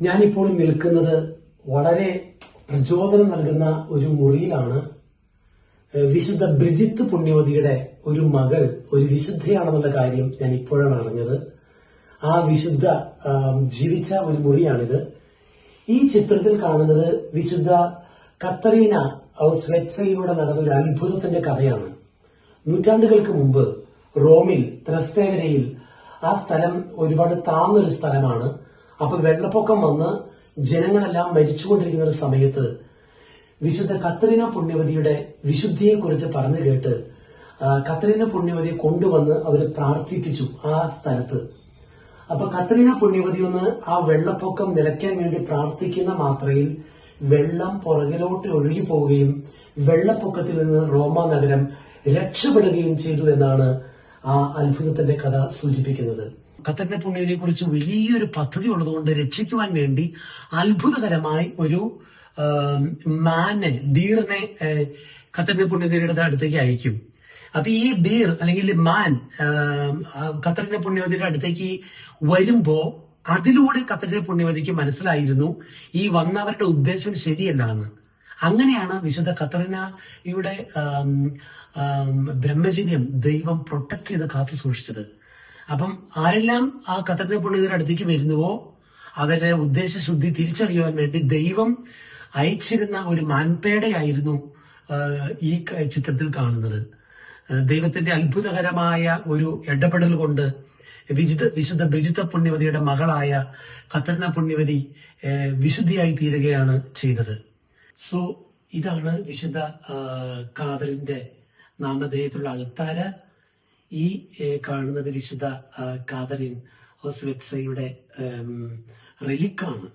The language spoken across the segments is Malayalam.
ഞാനിപ്പോൾ നിൽക്കുന്നത് വളരെ പ്രചോദനം നൽകുന്ന ഒരു മുറിയിലാണ്. വിശുദ്ധ ബ്രിജിത്ത് പുണ്യവതിയുടെ ഒരു മകൾ ഒരു വിശുദ്ധയാണെന്നുള്ള കാര്യം ഞാൻ ഇപ്പോഴാണ് അറിഞ്ഞത്. ആ വിശുദ്ധ ജീവിച്ച ഒരു മുറിയാണിത്. ഈ ചിത്രത്തിൽ കാണുന്നത് വിശുദ്ധ കത്തറീന സ്വെറ്റ്സയിലൂടെ നടന്ന ഒരു അത്ഭുതത്തിന്റെ കഥയാണ്. നൂറ്റാണ്ടുകൾക്ക് മുമ്പ് റോമിൽ ത്രസ്തേവരയിൽ ആ സ്ഥലം ഒരുപാട് താന്നൊരു സ്ഥലമാണ്. അപ്പൊ വെള്ളപ്പൊക്കം വന്ന് ജനങ്ങളെല്ലാം മരിച്ചുകൊണ്ടിരിക്കുന്ന ഒരു സമയത്ത് വിശുദ്ധ കത്തറിന പുണ്യവതിയുടെ വിശുദ്ധിയെക്കുറിച്ച് പറഞ്ഞു കേട്ട് കത്തറിന പുണ്യവതിയെ കൊണ്ടുവന്ന് അവർ പ്രാർത്ഥിപ്പിച്ചു ആ സ്ഥലത്ത്. അപ്പൊ കത്രീന പുണ്യവതി ഒന്ന് ആ വെള്ളപ്പൊക്കം നിലയ്ക്കാൻ വേണ്ടി പ്രാർത്ഥിക്കുന്ന മാത്രയിൽ വെള്ളം പുറകിലോട്ട് ഒഴുകി പോവുകയും വെള്ളപ്പൊക്കത്തിൽ നിന്ന് റോമ നഗരം രക്ഷപ്പെടുകയും ചെയ്തു എന്നാണ് ആ അത്ഭുതത്തിന്റെ കഥ സൂചിപ്പിക്കുന്നത്. ഖത്തറിന്റെ പുണ്യവതിയെ കുറിച്ച് വലിയൊരു പദ്ധതി ഉള്ളതുകൊണ്ട് രക്ഷിക്കുവാൻ വേണ്ടി അത്ഭുതകരമായി ഒരു മാനെ ഡീറിനെ ഖത്തറിന്റെ പുണ്യവതിയുടെ അടുത്തേക്ക് അയക്കും. അപ്പൊ ഈ ഡീർ അല്ലെങ്കിൽ മാൻ ഖത്തറിന്റെ പുണ്യവതിയുടെ അടുത്തേക്ക് വരുമ്പോ അതിലൂടെ ഖത്തറിന്റെ പുണ്യവതിക്ക് മനസ്സിലായിരുന്നു ഈ വന്നവരുടെ ഉദ്ദേശം ശരിയെന്നാണ് അങ്ങനെയാണ് വിശുദ്ധ കത്തറിന ഇവിടെ ബ്രഹ്മചര്യം ദൈവം പ്രൊട്ടക്ട് ചെയ്ത് കാത്തു സൂക്ഷിച്ചത്. അപ്പം ആരെല്ലാം ആ ഖത്തറിന്റെ പുണ്യവതിയുടെ അടുത്തേക്ക് വരുന്നുവോ അവരുടെ ഉദ്ദേശശുദ്ധി തിരിച്ചറിയുവാൻ വേണ്ടി ദൈവം അയച്ചിരുന്ന ഒരു മാൻപേടയായിരുന്നു ഈ ചിത്രത്തിൽ കാണുന്നത്. ദൈവത്തിന്റെ അത്ഭുതകരമായ ഒരു ഇടപെടൽ കൊണ്ട് വിജിത വിശുദ്ധ ബ്രിജിത പുണ്യവതിയുടെ മകളായ കത്തർന പുണ്യവതി വിശുദ്ധിയായി തീരുകയാണ് ചെയ്തത്. സോ ഇതാണ് വിശുദ്ധ കാതലിന്റെ നാമധേയത്തിലുള്ള അൾത്താര. ഈ കാണുന്നത് വിശുദ്ധ കാതറിൻ ഹോസ്വെറ്റ്സയുടെ റെലിക്കാണ്.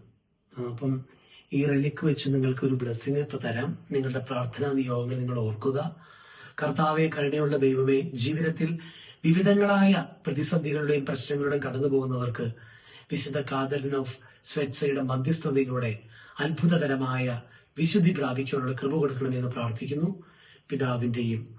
അപ്പം ഈ റെലിക്ക് വെച്ച് നിങ്ങൾക്ക് ഒരു ബ്ലെസ്സിങ് ഇപ്പൊ തരാം. നിങ്ങളുടെ പ്രാർത്ഥനാ നിയോഗങ്ങൾ നിങ്ങൾ ഓർക്കുക. കർത്താവെ കരുണയുള്ള ദൈവമേ ജീവിതത്തിൽ വിവിധങ്ങളായ പ്രതിസന്ധികളുടെയും പ്രശ്നങ്ങളുടെയും കടന്നു പോകുന്നവർക്ക് വിശുദ്ധ കാതറിൻ ഓഫ് സ്വെറ്റ്സയുടെ മധ്യസ്ഥതയിലൂടെ അത്ഭുതകരമായ വിശുദ്ധി പ്രാപിക്കാനുള്ള കൃപ കൊടുക്കണമെന്ന് പ്രാർത്ഥിക്കുന്നു. പിതാവിന്റെയും